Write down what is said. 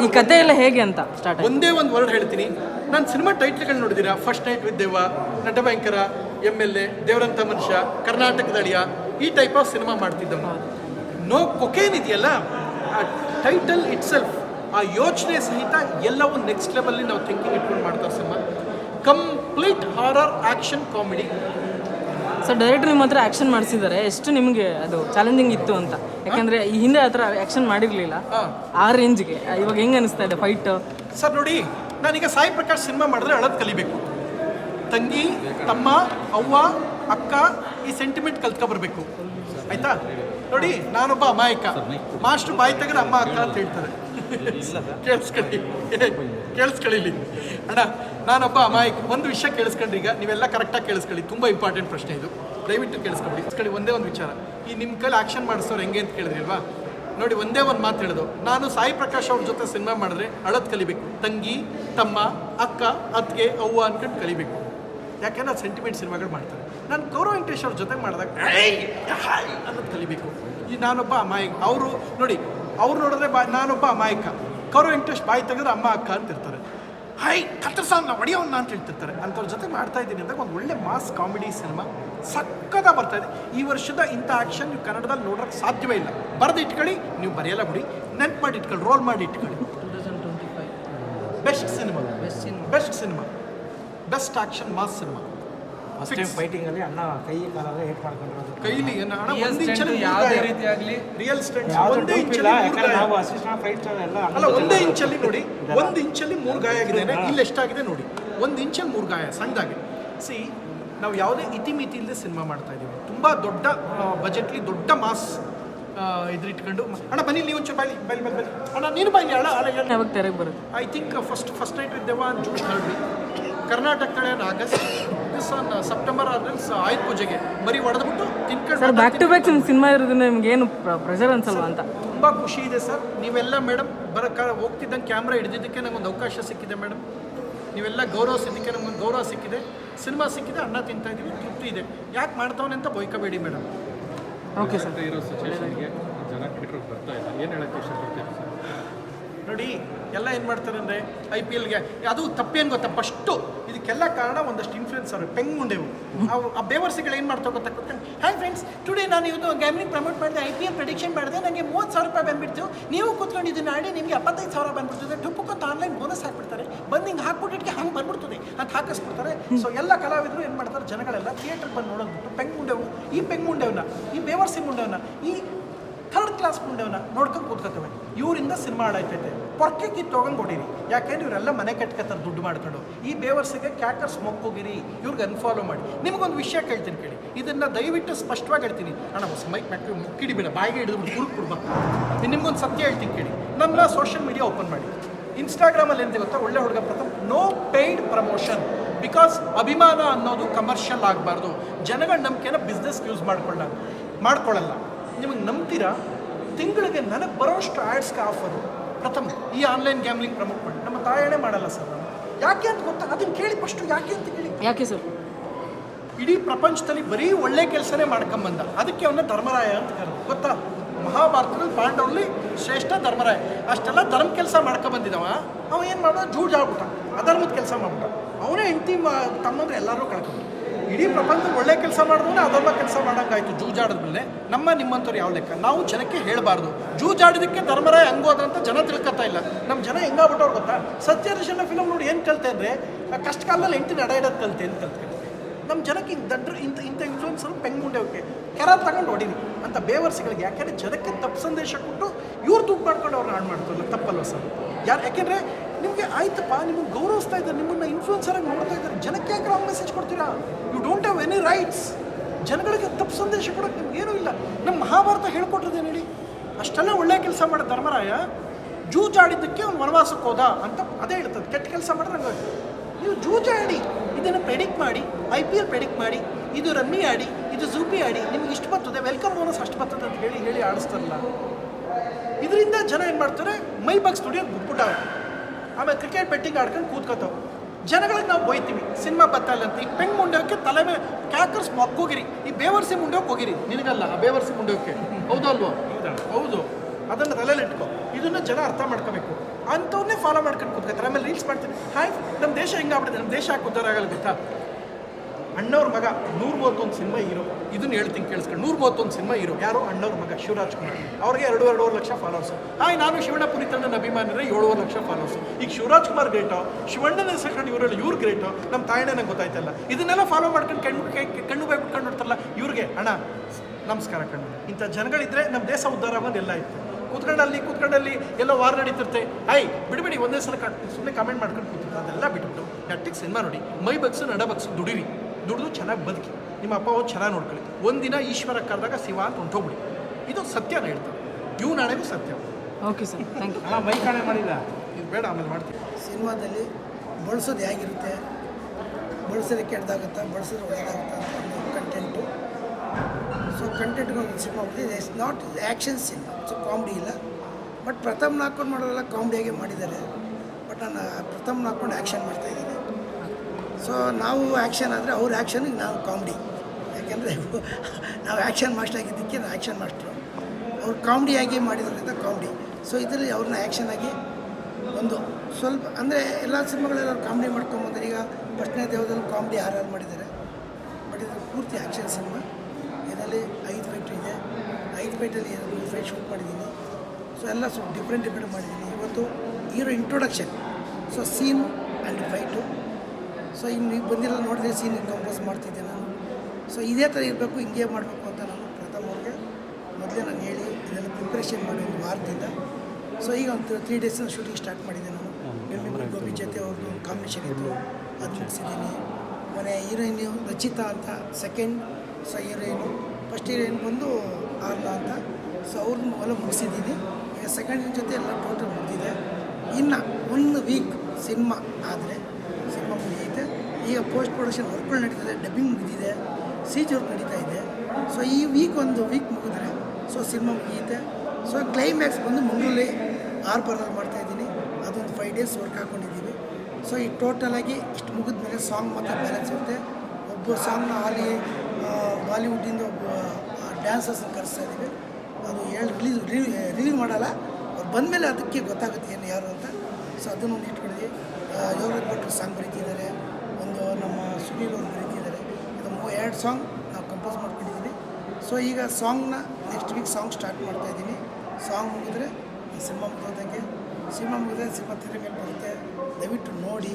ಈ ಕತೆ ಎಲ್ಲ ಹೇಗೆ ಅಂತ ಸ್ಟಾರ್ಟ್ ಒಂದೇ ಒಂದು ವರ್ಡ್ ಹೇಳ್ತೀನಿ. ನಾನು ಸಿನಿಮಾ ಟೈಟ್ಲ್ಗಳು ನೋಡಿದ್ದೀರಾ ಫಸ್ಟ್ ನೈಟ್ ವಿತ್ ದೇವ ನಟ ಭಯಂಕರ ಎಂ ಎಲ್ ಎ ದೇವರಂತ ಮನುಷ್ಯ ಕರ್ನಾಟಕದ ಅಳಿಯ ಈ ಟೈಪ್ ಆಫ್ ಸಿನಿಮಾ ಮಾಡ್ತಿದ್ದವ ನೋ ಕೊಕೇನ್ ಇದೆಯಲ್ಲ? ಆ ಟೈಟಲ್ ಇಟ್ ಸೆಲ್ಫ್ ಆ ಯೋಚನೆ ಸಹಿತ ಎಲ್ಲವೂ ನೆಕ್ಸ್ಟ್ ಲೆವೆಲ್ಲಿ ನಾವು ಥಿಂಕಿಂಗ್ ಇಟ್ಕೊಂಡು ಮಾಡ್ತಾರೆ cinema complete horror action comedy sir director ನಿಮ್ಮ ಹತ್ರ ಆ್ಯಕ್ಷನ್ ಮಾಡಿಸಿದ್ದಾರೆ ಎಷ್ಟು ನಿಮಗೆ ಅದು ಚಾಲೆಂಜಿಂಗ್ ಇತ್ತು ಅಂತ? ಯಾಕಂದ್ರೆ ಈ ಹಿಂದೆ ಆ ಥರ ಆ್ಯಕ್ಷನ್ ಮಾಡಿರಲಿಲ್ಲ ಆ ರೇಂಜ್ಗೆ ಇವಾಗ ಹೆಂಗೆ ಅನಿಸ್ತಾ ಇದೆ ಫೈಟ್ ಸರ್ ನೋಡಿ ನಾನೀಗ ಸಾಯಿ ಪ್ರಕಾಶ್ ಸಿನಿಮಾ ಮಾಡಿದ್ರೆ ಅಳದ್ ಕಲಿಬೇಕು. ತಂಗಿ ತಮ್ಮ ಅವ್ವ ಅಕ್ಕ ಈ ಸೆಂಟಿಮೆಂಟ್ ಕಲ್ತ್ಕೊಬರ್ಬೇಕು. ಆಯ್ತಾ? ನೋಡಿ ನಾನೊಬ್ಬ ಅಮಾಯಕ. ಮಾಸ್ಟರ್ ಬಾಯ್ ತೆಗೆದ್ರೆ ಅಮ್ಮ ಅಕ್ಕ ಅಂತ ಹೇಳ್ತಾರೆ. ಕೇಳಿಸ್ಕೊಳ್ಳಿ. ಕೇಳಿಸ್ಕೊಳ್ಳಿ ಅಣ್ಣ ನಾನೊಬ್ಬ ಅಮಾಯಕ. ಒಂದು ವಿಷಯ ಕೇಳಿಸ್ಕೊಂಡ್ರಿ ಈಗ. ನೀವೆಲ್ಲ ಕರೆಕ್ಟಾಗಿ ಕೇಳಿಸ್ಕೊಳ್ಳಿ. ತುಂಬ ಇಂಪಾರ್ಟೆಂಟ್ ಪ್ರಶ್ನೆ ಇದು. ದಯವಿಟ್ಟು ಕೇಳಿಸ್ಕೊಳ್ಳಿ. ಕೇಳಿ ಒಂದೇ ಒಂದು ವಿಚಾರ. ಈ ನಿಮ್ಮ ಕೈಲಿ ಆ್ಯಕ್ಷನ್ ಮಾಡಿಸೋರು ಹೆಂಗೆ ಅಂತ ಕೇಳಿದ್ರಿಲ್ವಾ ನೋಡಿ ಒಂದೇ ಒಂದು ಮಾತು ಹೇಳೋದು. ನಾನು ಸಾಯಿ ಪ್ರಕಾಶ್ ಅವ್ರ ಜೊತೆ ಸಿನಿಮಾ ಮಾಡಿದ್ರೆ ಅಳದ್ ಕಲಿಬೇಕು. ತಂಗಿ ತಮ್ಮ ಅಕ್ಕ ಅತ್ತಿಗೆ ಅವ್ವ ಅನ್ಕೊಂಡು ಕಲಿಬೇಕು. ಯಾಕೆಂದ್ರೆ ಸೆಂಟಿಮೆಂಟ್ ಸಿನಿಮಾಗಳು ಮಾಡ್ತಾರೆ. ನಾನು ಗೌರವ ವೆಂಕಟೇಶ್ ಅವ್ರ ಜೊತೆ ಮಾಡಿದಾಗ ಅನ್ನೋದು ಕಲಿಬೇಕು. ಈ ನಾನೊಬ್ಬ ಅಮಾಯಕ. ಅವರು ನೋಡಿ ಅವ್ರು ನೋಡಿದ್ರೆ ಬಾ ನಾನೊಬ್ಬ ಅಮಾಯಕ. ಗೌರವ ವೆಂಕಟೇಶ್ ಬಾಯಿ ತೆಗೆದ್ರೆ ಅಮ್ಮ ಅಕ್ಕ ಅಂತಿರ್ತಾರೆ ಹಾಯ್ ನಾವು ಹೊಡಿಯೋನ್ನ ಅಂತ ಹೇಳ್ತಿರ್ತಾರೆ. ಅಂಥವ್ರ ಜೊತೆ ಮಾಡ್ತಾ ಇದ್ದೀನಿ ಅಂದಾಗ ಒಂದು ಒಳ್ಳೆ ಮಾಸ್ ಕಾಮಿಡಿ ಸಿನಿಮಾ ಸಕ್ಕದ ಬರ್ತಾ ಇದೆ. ಈ ವರ್ಷದ ಇಂಥ ಆ್ಯಕ್ಷನ್ ನೀವು ಕನ್ನಡದಲ್ಲಿ ನೋಡೋಕ್ಕೆ ಸಾಧ್ಯವೇ ಇಲ್ಲ. ಬರೆದು ಇಟ್ಕೊಳ್ಳಿ ನೀವು ಬರೆಯಲ್ಲ ಬಿಡಿ. ನೆನ್ಪು ಮಾಡಿ ಇಟ್ಕೊಳ್ಳಿ ರೋಲ್ ಮಾಡಿ ಇಟ್ಕೊಳ್ಳಿ. Best cinema. Best cinema. Best cinema. Best action mass cinema. First time fighting ಅಲ್ಲಿ ಅಣ್ಣ ಕೈ ಕಾಲೆಲ್ಲ ಏಟ್ ಮಾಡ್ಕೊಂಡಿರೋದು ಕೈಲಿ ಯಾವುದೇ ರೀತಿಯಾಗ್ಲಿ ರಿಯಲ್ ಸ್ಟೆಂಟ್ ಒಂದೇ ಇಂಚಲ್ಲಿ ಯಾಕಂದ್ರೆ ನಾವು ಅಸಿಸ್ಟೆಂಟ್ ಫೈಟ್ ಎಲ್ಲ ಅಲ್ಲ ಒಂದೇ ಇಂಚಲ್ಲಿ ನೋಡಿ ಒಂದು ಇಂಚಲ್ಲಿ ಮೂರು ಗಾಯ ಆಗಿದೆ ಇಲ್ಲಿ ಎಷ್ಟಾಗಿದೆ ನೋಡಿ. ಒಂದು ಇಂಚಲ್ಲಿ ಮೂರು ಗಾಯ ಸಣ್ಣದಾಗಿ. ಸಿ ನಾವು ಯಾವುದೇ ಇತಿಮಿತಿ ಇಲ್ಲದೆ ಸಿನಿಮಾ ಮಾಡ್ತಾ ಇದ್ದೀವಿ. ತುಂಬ ದೊಡ್ಡ ಬಜೆಟ್ಲಿ ದೊಡ್ಡ ಮಾಸ್ ಇಟ್ಕೊಂಡು ಅಣ್ಣ ಬನ್ನಿ ನೀವು ಒಂಚೂರು ಬಾಯಿ ಬೈಲಿ ಬೈಲಿ ಬೈಲಿ ಅಣ್ಣ ನೀನು ಬೈಲಿ ಅಣ್ಣ ಅಣ್ಣ ಹೇಳು. ಯಾವಾಗ ತೆರೆಗೆ ಬರುತ್ತೆ? I think first first night with Deva June third Karnataka ಕಡೆ ಆಗಸ್ಟ್ ದಿಸ್ ಆನ್ ಸೆಪ್ಟೆಂಬರ್ ಆದ್ರೆ ಆಯುಧ ಪೂಜೆಗೆ ಬರೀ ಹೊಡೆದ್ಬಿಟ್ಟು ತಿನ್ಕೊಂಡು ಸರ್ ಬ್ಯಾಕ್ ಟು ಬ್ಯಾಕ್ ನಿಮ್ಮ ಸಿನಿಮಾ ಇರೋದ್ರಿಂದ ನಿಮ್ಗೆ ಏನು ಪ್ರೆಷರ್ ಅನ್ಸಲ್ವಾ ಅಂತ? ತುಂಬ ಖುಷಿ ಇದೆ ಸರ್. ನೀವೆಲ್ಲ ಮೇಡಮ್ ಬರಕ ಹೋಗ್ತಿದ್ದಂಗೆ ಕ್ಯಾಮ್ರಾ ಹಿಡಿದಿದ್ದಕ್ಕೆ ನನಗೊಂದು ಅವಕಾಶ ಸಿಕ್ಕಿದೆ ಮೇಡಮ್ ನೀವೆಲ್ಲ ಗೌರವ ಸಿದ್ದಕ್ಕೆ ನಮಗೊಂದು ಗೌರವ ಸಿಕ್ಕಿದೆ. ಸಿನಿಮಾ ಸಿಕ್ಕಿದೆ ಅನ್ನ ತಿಂತಾ ಇದ್ದೀವಿ ತೃಪ್ತಿ ಇದೆ. ಯಾಕೆ ಮಾಡ್ತಾವನೆ ಅಂತ ಬೈಕಬೇಡಿ ಮೇಡಮ್ ಓಕೆ ಸರ್ ಇರೋ ಸಿಚುವೇಶನ್ಗೆ ಜನ ಬರ್ತಾ ಇಲ್ಲ ಏನು ಹೇಳಕ್ಕೆ ಇಷ್ಟಪಡ್ತೀವಿ ಸರ್ ನೋಡಿ ಎಲ್ಲ ಏನು ಮಾಡ್ತಾರೆ ಅಂದರೆ ಐ ಪಿ ಎಲ್ಗೆ ಅದು ತಪ್ಪೇನು ಗೊತ್ತಾ? ಫಸ್ಟು ಇದಕ್ಕೆಲ್ಲ ಕಾರಣ ಒಂದಷ್ಟು ಇನ್ಫ್ಲುಯೆನ್ಸರ್ ಪೆಂಗ್ ಮುಂಡೆವು ಅವು ಆ ಬೇವರ್ಸಿಗಳು ಏನು ಮಾಡ್ತಾ ಗೊತ್ತಾ? ಕೂತ್ಕೊಂಡು ಹಾಯ್ ಫ್ರೆಂಡ್ಸ್ ಟುಡೇ ನಾನು ಇವತ್ತು ಗ್ಯಾಮ್ಲಿಂಗ್ ಪ್ರಮೋಟ್ ಮಾಡಿದೆ ಐ ಪಿ ಎಲ್ ಪ್ರಿಡಿಕ್ಷನ್ ಮಾಡಿದೆ ನನಗೆ ಮೂವತ್ತು ಸಾವಿರ ರೂಪಾಯಿ ಬಂದ್ಬಿಡ್ತು. ನೀವು ಕೂತ್ಕೊಂಡು ಇದನ್ನ ಆಡಿ ನಿಮಗೆ ಎಪ್ಪತ್ತೈದು ಸಾವಿರ ಬಂದ್ಬಿಡ್ತದೆ. ಟುಪ್ಪಕ್ಕಂತ ಆನ್ಲೈನ್ ಬೋನಸ್ ಹಾಕ್ಬಿಡ್ತಾರೆ. ಬಂದು ಹಿಂಗೆ ಹಾಕ್ಬಿಟ್ಟಿಗೆ ಹಂಗೆ ಬಂದ್ಬಿಡ್ತದೆ. ಅಂತ ಹಾಕಿಸ್ಬಿಡ್ತಾರೆ. ಸೊ ಎಲ್ಲ ಕಲಾವಿದರು ಏನು ಮಾಡ್ತಾರೆ? ಜನಗಳೆಲ್ಲ ಥಿಯೇಟ್ರಿಗೆ ಬಂದು ನೋಡೋದ್ಬಿಟ್ಟು ಪೆಂಗ್ ಮುಂಡೆವು ಈ ಪೆಂಗ್ ಮುಂಡೆವನ್ನ ಈ ಬೇವರ್ಸಿ ಮುಂಡೆವನ್ನ ಈ ಥರ್ಡ್ ಕ್ಲಾಸ್ ಮುಂಡೆವನ್ನ ನೋಡ್ಕೊಂಡು ಕೂತ್ಕೊತವೆ. ಇವರಿಂದ ಸಿನಿಮಾ ಹಾಳಾಯ್ತೈತೆ ಪೊರ್ಕೆ ಕಿತ್ತು ತೊಗೊಂಡು ಯಾಕೆಂದ್ರೆ ಇವರೆಲ್ಲ ಮನೆ ಕಟ್ಕೋತಾರೆ ದುಡ್ಡು ಮಾಡ್ಕೊಂಡು. ಈ ಬೇವರ್ಸಿಗೆ ಕ್ಯಾಕರ್ಸ್ ಮೊಕ್ಕೋಗಿರಿ ಇವ್ರಿಗೆ ಅನ್ಫಾಲೋ ಮಾಡಿ. ನಿಮಗೊಂದು ವಿಷಯ ಕೇಳ್ತೀನಿ ಕೇಳಿ. ಇದನ್ನ ದಯವಿಟ್ಟು ಸ್ಪಷ್ಟವಾಗಿ ಹೇಳ್ತೀನಿ. ಅಣ್ಣ, ಹೊಸ ಮೈಕ್ ಮ್ಯಾಕ್ ಬೇಡ ಬಾಯಿಗೆ ಹಿಡಿದು ಹುಡುಕ್ ಕೊಡ್ಬೇಕು ನಿಮ್ಗೊಂದು ಸತ್ಯ ಹೇಳ್ತೀನಿ ಕೇಳಿ. ನಮ್ಮ ಸೋಷಿಯಲ್ ಮೀಡಿಯಾ ಓಪನ್ ಮಾಡಿ. ಇನ್ಸ್ಟಾಗ್ರಾಮಲ್ಲಿ ಎಂತ ಗೊತ್ತಾ ಒಳ್ಳೆ ಹುಡುಗ ಪ್ರಥಮ ನೋ ಪೇಯ್ಡ್ ಪ್ರಮೋಷನ್ ಬಿಕಾಸ್ ಅಭಿಮಾನ ಅನ್ನೋದು ಕಮರ್ಷಿಯಲ್ ಆಗಬಾರ್ದು. ಜನಗಳ ನಂಬಿಕೆನ ಬಿಸ್ನೆಸ್ ಯೂಸ್ ಮಾಡ್ಕೊಳ್ಳ ಮಾಡ್ಕೊಳ್ಳಲ್ಲ ನಿಮಗೆ ನಂಬ್ತೀರಾ? ತಿಂಗಳಿಗೆ ನನಗೆ ಬರೋಷ್ಟು ಆ್ಯಡ್ಸ್ಗೆ ಆಫರು ಪ್ರಥಮ ಈ ಆನ್ಲೈನ್ ಗ್ಯಾಮ್ಲಿಂಗ್ ಪ್ರಮೋಟ್ ಮಾಡಿ. ನಮ್ಮ ತಾಯಣೆ ಮಾಡಲ್ಲ ಸರ್ ಯಾಕೆ ಅಂತ ಗೊತ್ತಾ? ಅದನ್ನು ಕೇಳಿ ಫಸ್ಟು ಯಾಕೆ ಅಂತ ಕೇಳಿ. ಯಾಕೆ ಸರ್? ಇಡೀ ಪ್ರಪಂಚದಲ್ಲಿ ಬರೀ ಒಳ್ಳೆ ಕೆಲಸನೇ ಮಾಡ್ಕೊಂಬಂದ. ಅದಕ್ಕೆ ಅವನ್ನ ಧರ್ಮರಾಯ ಅಂತ ಕರೆದು ಗೊತ್ತಾ? ಮಹಾಭಾರತದಲ್ಲಿ ಪಾಂಡವರಲ್ಲಿ ಶ್ರೇಷ್ಠ ಧರ್ಮರಾಯ. ಅಷ್ಟೆಲ್ಲ ಧರ್ಮ ಕೆಲಸ ಮಾಡ್ಕೊಂಬಂದಿದವ. ಅವ ಏನು ಮಾಡೋ ಜೂಜ್ ಆಗ್ಬಿಟ್ಟ ಅಧರ್ಮದ ಕೆಲಸ ಮಾಡ್ಬಿಟ್ಟ. ಅವನೇ ಹೆಂಡತಿ ತಮ್ಮಂದ್ರೆ ಎಲ್ಲರೂ ಕಳ್ಕೊಂಡು ಇಡೀ ಪ್ರಪಂಚ ಒಳ್ಳೆ ಕೆಲಸ ಮಾಡಿದ್ರೆ ಅಧರ್ಮ ಕೆಲಸ ಮಾಡೋಕ್ಕಾಯ್ತು ಜೂಜಾಡಿದ ಮೇಲೆ. ನಮ್ಮ ನಿಮ್ಮಂಥವ್ರು ಯಾವ ಲೆಕ್ಕ? ನಾವು ಜನಕ್ಕೆ ಹೇಳಬಾರ್ದು. ಜೂಜಾಡಿದಕ್ಕೆ ಧರ್ಮರಾಯ ಅಂತ ಜನ ತಿಳ್ಕೊತಾ ಇಲ್ಲ. ನಮ್ಮ ಜನ ಹೆಂಗಾಗ್ಬಿಟ್ಟವ್ರು ಗೊತ್ತಾ? ಸತ್ಯದರ್ಶನ ಫಿಲಮ್ ನೋಡಿ ಏನು ಕಲ್ತೆ ಅಂದರೆ ಕಷ್ಟ ಕಾಲದಲ್ಲಿ ಹೆಂಡತಿ ನಡ ಇಡೋದು ಕಲ್ತೆ ಅಂತ ಕಲ್ತ್ಕೊಂಡು ನಮ್ಮ ಜನಕ್ಕೆ ಇಂಥ ದಡ್ರ, ಇಂಥ ಇಂಥ ಇನ್ಫ್ಲೂಯೆನ್ಸರು ಪೆಂಗುಂಡೆ ಹೋಗಿ ಕೆರ ತಗೊಂಡು ಹೊಡೀನಿ ಅಂತ ಬೇವರ್ಸಿಗಳಿಗೆ. ಯಾಕೆಂದರೆ ಜನಕ್ಕೆ ತಪ್ಪು ಸಂದೇಶ ಕೊಟ್ಟು ಇವ್ರು ದುಡ್ಡು ಮಾಡ್ಕೊಂಡು ಅವ್ರನ್ನ ಹಾಳು ಮಾಡ್ತಾರಲ್ಲ ತಪ್ಪಲ್ವ ಸರ್? ಯಾರು ಯಾಕೆಂದರೆ ನಿಮಗೆ ಆಯ್ತಪ್ಪ, ನಿಮಗೆ ಗೌರವಿಸ್ತಾ ಇದ್ದಾರೆ, ನಿಮ್ಮನ್ನ ಇನ್ಫ್ಲೂಯೆನ್ಸರ್ ಆಗಿ ನೋಡ್ತಾ ಇದ್ದಾರೆ. ಜನಕ್ಕೆ ಯಾಕೆ ರಾಂಗ್ ಮೆಸೇಜ್ ಕೊಡ್ತೀರಾ? You don't have any rights ಜನಗಳಿಗೆ ತಪ್ಪು ಸಂದೇಶ ಕೊಡೋಕ್ಕೆ ನಿಮ್ಗೆ ಏನೂ ಇಲ್ಲ. ನಮ್ಮ ಮಹಾಭಾರತ ಹೇಳ್ಕೊಟ್ಟಿದೆ ಹೇಳಿ. ಅಷ್ಟೆಲ್ಲ ಒಳ್ಳೆ ಕೆಲಸ ಮಾಡೋ ಧರ್ಮರಾಯ. ಜೂಜಾಡಿದ್ದಕ್ಕೆ ಅವ್ನು ವನವಾಸಕ್ಕೆ ಹೋದ ಅಂತ ಅದೇ ಹೇಳ್ತದೆ. ಕೆಟ್ಟ ಕೆಲಸ ಮಾಡಿದ್ರೆ ನಂಗೆ ನೀವು ಜೂಜಾಡಿ, ಇದನ್ನು ಪ್ರೆಡಿಕ್ಟ್ ಮಾಡಿ ಐ ಪಿ ಎಲ್ ಪ್ರೆಡಿಕ್ಟ್ ಮಾಡಿ, ಇದು ರಮ್ಮಿ ಆಡಿ, ಇದು ಜೂಪಿ ಆಡಿ, ನಿಮ್ಗೆ ಇಷ್ಟು ಬರ್ತದೆ ವೆಲ್ಕಮ್ ಬೋನಸ್ ಅಷ್ಟು ಬರ್ತದೆ ಅಂತ ಹೇಳಿ ಹೇಳಿ ಆಡಿಸ್ತಾರಲ್ಲ. ಇದರಿಂದ ಜನ ಏನು ಮಾಡ್ತಾರೆ? ಮೈ ಬಾಕ್ಸ್ ನೋಡಿ ಬಿಟ್ಬಿಟ್ಟಾವೆ ಆಮೇಲೆ ಕ್ರಿಕೆಟ್ ಬೆಟ್ಟಿಂಗ್ ಆಡ್ಕೊಂಡು ಕೂತ್ಕೋತಾವೆ. ಜನಗಳಿಗೆ ನಾವು ಬೈತೀವಿ ಸಿನಿಮಾ ಬತ್ತಲ್ಲ ಅಂತ ಈ ಪೆಂಗ್ ಮುಂಡೋಕ್ಕೆ ತಲೆ ಮೇಲೆ ಕ್ಯಾಕರ್ಸ್ ಮಕ್ಕೋಗಿರಿ ಈ ಬೇವರ್ಸಿ ಮುಂಡೋಕೆ ಹೋಗಿರಿ. ನಿನಗಲ್ಲ ಆ ಬೇವರ್ಸಿ ಮುಂಡೋಕೆ. ಹೌದಲ್ವಾ ಹೌದು? ಅದನ್ನು ತಲೆಯಲ್ಲಿ ಇಟ್ಕೋ. ಇದನ್ನು ಜನ ಅರ್ಥ ಮಾಡ್ಕೋಬೇಕು. ಅಂಥವನ್ನೇ ಫಾಲೋ ಮಾಡ್ಕೊಂಡು ಕೂತ್ಕೋತಾರೆ. ಆಮೇಲೆ ರೀಲ್ಸ್ ಮಾಡ್ತೀನಿ. ಹಾಯ್ ನಮ್ಮ ದೇಶ ಹೆಂಗಾಗ್ಬಿಟ್ಟಿದೆ ನಮ್ಮ ದೇಶ ಯಾಕೆ ಉದ್ದಾರ ಆಗಲ್ಲ ಗೊತ್ತಾ? ಅಣ್ಣವ್ರ ಮಗ ನೂರ ಮೂವತ್ತೊಂದು ಸಿನಿಮಾ ಹೀರೋ. ಇದನ್ನ ಹೇಳ್ತೀನಿ ಕೇಳಿಸ್ಕೊಂಡು ನೂರ ಮೂವತ್ತೊಂದು ಸಿನಿಮಾ ಹೀರೋ. ಯಾರು? ಅಣ್ಣವ್ರ ಮಗ ಶಿವರಾಜ್ ಕುಮಾರ್. ಅವ್ರಿಗೆ ಎರಡು ಎರಡೂವರೆ ಲಕ್ಷ ಫಾಲೋವರ್ಸ್ ಹಾಯ್, ನಾನು ಶಿವಣ್ಣ ಪುರಿತಣ್ಣನ ಅಭಿಮಾನಿದ್ರೆ ಏಳುವರೆ ಲಕ್ಷ ಫಾಲೋವರ್ಸ್ ಈಗ ಶಿವರಾಜ್ ಕುಮಾರ್ ಗ್ರೇಟೋ ಶಿವಣ್ಣನ ಹೆಸರು ಇವರಲ್ಲಿ ಇವ್ರು ಗ್ರೇಟೋ ನಮ್ಮ ತಾಯಿನೇ ನಂಗೆ ಗೊತ್ತಾಯ್ತಲ್ಲ. ಇದನ್ನೆಲ್ಲ ಫಾಲೋ ಮಾಡ್ಕೊಂಡು ಕಣ್ಣು ಕಣ್ಣು ಬಾಯಿ ಕಣ್ಣು ನೋಡ್ತಾರಲ್ಲ, ಇವ್ರಿಗೆ, ಅಣ್ಣ, ನಮಸ್ಕಾರ ಕಣ್ಣು. ಇಂಥ ಜನಗಳಿದ್ರೆ ನಮ್ಮ ದೇಶ ಉದ್ಧಾರ ಎಲ್ಲ ಇತ್ತು. ಕೂತ್ಕೊಂಡಲ್ಲಿ ಕೂತ್ಕೊಂಡಲ್ಲಿ ಎಲ್ಲೋ ವಾರ ನಡೀತಿರ್ತೆ ಐ ಬಿಡಿ ಒಂದೇ ಸಲ ಸುಮ್ಮನೆ ಕಮೆಂಟ್ ಮಾಡ್ಕೊಂಡು ಕೂತಿರ್ತಾರೆ ಅದೆಲ್ಲ ಬಿಟ್ಬಿಟ್ಟು ನೆಟ್ಟಿಗೆ ಸಿನಿಮಾ ನೋಡಿ. ಮೈ ಬಗ್ಸು, ನಡ ಬಗ್ಸು, ದುಡಿರಿ. ದುಡಿದು ಚೆನ್ನಾಗಿ ಬದುಕಿ. ನಿಮ್ಮ ಅಪ್ಪ ಅವ್ರು ಚೆನ್ನಾಗಿ ನೋಡ್ಕೊಳ್ಳಿ. ಒಂದಿನ ಈಶ್ವರ ಕರೆದಾಗ ಶಿವ ಅಂತ ಹೊಂಟೋಗ್ಬಿಡಿ. ಇದು ಸತ್ಯನ ಹೇಳ್ತಾರೆ. ಇವು ನಾಳೆಗೂ ಸತ್ಯ. ಓಕೆ ಸರ್ ಥ್ಯಾಂಕ್ ಯು ಅಲ್ಲ ಮೈ ಕಾಣೆ ಮಾಡಿಲ್ಲ. ಇದು ಬೇಡ ಆಮೇಲೆ ಮಾಡ್ತೀವಿ ಸಿನಿಮಾದಲ್ಲಿ ಬಳಸೋದು ಹೇಗಿರುತ್ತೆ? ಬಳಸಿದ್ರೆ ಕೆಟ್ಟದಾಗುತ್ತಾ? ಬಳಸಿದ್ರೆ ಒಳ್ಳೆಯದಾಗುತ್ತಾ ಅಂತ ಒಂದು ಕಂಟೆಂಟು ಸೊ ಕಂಟೆಂಟ್ಗೆ ಒಂದು ಸಿನಿಮಾ ಬಂದಿದೆ. It's not action cinema so comedy ಇಲ್ಲ. ಬಟ್ ಪ್ರಥಮ್ ನಾಕೊಂಡು ಮಾಡೋರೆಲ್ಲ ಕಾಮಿಡಿಯಾಗೆ ಮಾಡಿದ್ದಾರೆ. ಬಟ್ ನಾನು ಪ್ರಥಮ್ ನಾಕೊಂಡು ಆ್ಯಕ್ಷನ್ ಮಾಡ್ತಾಯಿದ್ದೀನಿ ಸೊ ನಾವು ಆ್ಯಕ್ಷನ್ ಆದರೆ ಅವ್ರ ಆ್ಯಕ್ಷನಿಗೆ ನಾವು ಕಾಮಿಡಿ ಯಾಕೆಂದರೆ ನಾವು ಆ್ಯಕ್ಷನ್ ಮಾಸ್ಟರ್ ಆಗಿದ್ದಕ್ಕೆ ನಾವು ಆ್ಯಕ್ಷನ್ ಮಾಸ್ಟ್ರು ಅವ್ರು ಕಾಮಿಡಿಯಾಗಿ ಮಾಡಿದ್ರಿಂದ ಕಾಮಿಡಿ ಸೊ ಇದರಲ್ಲಿ ಅವ್ರನ್ನ ಆ್ಯಕ್ಷನ್ ಆಗಿ ಒಂದು ಸ್ವಲ್ಪ, ಅಂದರೆ ಎಲ್ಲ ಸಿನಿಮಾಗಳೆಲ್ಲ ಕಾಮಿಡಿ ಮಾಡ್ಕೊಂಬಂದ್ರೆ ಈಗ ಫಸ್ಟ್ನೇ ದೇವದಲ್ಲಿ ಕಾಮಿಡಿ ಯಾರ್ಯಾರು ಮಾಡಿದ್ದಾರೆ. ಬಟ್ ಇದು ಪೂರ್ತಿ ಆ್ಯಕ್ಷನ್ ಸಿನಿಮಾ ಇದರಲ್ಲಿ ಐದು ಫೈಟ್ ಇದೆ. ಐದು ಫೈಟಲ್ಲಿ ಮೂರು ಫೈಟ್ ಶೂಟ್ ಮಾಡಿದ್ದೀನಿ. ಸೊ ಎಲ್ಲ ಸ್ವಲ್ಪ ಡಿಫ್ರೆಂಟ್ ಡಿಫ್ರೆಂಟ್ ಮಾಡಿದ್ದೀನಿ. ಇವತ್ತು hero introduction so scene and fight so ಇನ್ನು ಈಗ ಬಂದಿರೋ ನೋಡಿದ್ರೆ ಸೀನ್ ಕಂಪೋಸ್ ಮಾಡ್ತಿದ್ದೆ ನಾನು. ಸೊ ಇದೇ ಥರ ಇರಬೇಕು ಹಿಂಗೆ ಮಾಡಬೇಕು ಅಂತ ನಾನು ಪ್ರಥಮ ಅವ್ರಿಗೆ ಮೊದಲೇ ನಾನು ಹೇಳಿ ಇದೆಲ್ಲ ಪ್ರಿಪ್ರೇಷನ್ ಮಾಡಿ ಒಂದು ವಾರದಿಂದ. ಸೊ ಈಗ ಒಂದು ತ್ರೀ ಡೇಸ್ ಶೂಟಿಂಗ್ ಸ್ಟಾರ್ಟ್ ಮಾಡಿದ್ದೆ ನಾನು. ಗೋಪಿ ಜೊತೆ ಅವ್ರದ್ದು ಒಂದು ಕಾಂಬಿನೇಷನ್ ಇತ್ತು. ಅದು ಮುಗಿಸಿದ್ದೀನಿ. ಮನೆ ಹೀರೋಯಿನ್ ರಚಿತಾ ಅಂತ second so heroine. First heroine ಬಂದು ಆರ್ಲ ಅಂತ. ಸೊ ಅವ್ರನ್ನ ಎಲ್ಲ ಮುಗಿಸಿದ್ದೀನಿ. ಈಗ ಸೆಕೆಂಡ್ ಜೊತೆ ಎಲ್ಲ ಟೋಟಲ್ ಮುಗಿದಿದೆ. ಇನ್ನು ಒಂದು ವೀಕ್ ಸಿನಿಮಾ ಆದರೆ ಈಗ ಪೋಸ್ಟ್ ಪ್ರೊಡಕ್ಷನ್ ವರ್ಕ್ಗಳು ನಡೀತಿದೆ ಡಬ್ಬಿಂಗ್ ಮುಗಿದಿದೆ ಸೀಜ್ ವರ್ಕ್ ನಡೀತಾ ಇದೆ. ಸೊ ಈ ವೀಕ್ ಒಂದು ವೀಕ್ ಮುಗಿದ್ರೆ ಸೊ ಸಿನಿಮಾ ಮುಗಿಯುತ್ತೆ. ಸೊ ಕ್ಲೈಮ್ಯಾಕ್ಸ್ ಬಂದು ಮುಂಗಲ್ಲಿ ಮಾಡ್ತಾ ಮಾಡ್ತಾಯಿದ್ದೀನಿ ಅದೊಂದು ಫೈವ್ ಡೇಸ್ ವರ್ಕ್ ಹಾಕ್ಕೊಂಡಿದ್ದೀವಿ ಸೊ ಈ ಟೋಟಲಾಗಿ ಇಷ್ಟು ಮುಗಿದ ಮೇಲೆ ಸಾಂಗ್ ಮಾತ್ರ ಬ್ಯಾಲೆನ್ಸ್ ಇರುತ್ತೆ. ಒಬ್ಬ ಸಾಂಗ್ನ ಹಾಲಿ ಬಾಲಿವುಡ್ಡಿಂದ ಒಬ್ಬ ಡ್ಯಾನ್ಸರ್ಸ್ನ ಕರೆಸ್ತಾ ಇದ್ದೀವಿ. ಅದು ಹೇಳಿ ರಿಲೀಸ್ ರಿಲೀಸ್ ಮಾಡಲ್ಲ. ಅವ್ರು ಬಂದಮೇಲೆ ಅದಕ್ಕೆ ಗೊತ್ತಾಗುತ್ತೆ ಏನು, ಯಾರು ಅಂತ. ಸೊ ಅದನ್ನು ಒಂದು ಇಟ್ಕೊಂಡಿದ್ದೀವಿ. ಯೋಗರಾಜ್ ಭಟ್ರು ಸಾಂಗ್ ಬರೀತಿದ್ದಾರೆ. ಸಾಂಗ್ ನಾವು ಕಂಪೋಸ್ ಮಾಡ್ಕೊಂಡಿದ್ದೀನಿ ಸೊ ಈಗ ಸಾಂಗ್ನ ನೆಕ್ಸ್ಟ್ ವೀಕ್ ಸಾಂಗ್ ಸ್ಟಾರ್ಟ್ ಮಾಡ್ತಾ ಇದ್ದೀನಿ ಸಾಂಗ್ ಮುಗಿದ್ರೆ ಸಿನಿಮಾ ಮುಗಿದಂಗೆ, ಸಿನಿಮಾ ಮುಗಿದ್ರೆ ಸಿನಿಮಾ ತೆರೆ ಬರುತ್ತೆ. ದಯವಿಟ್ಟು ನೋಡಿ.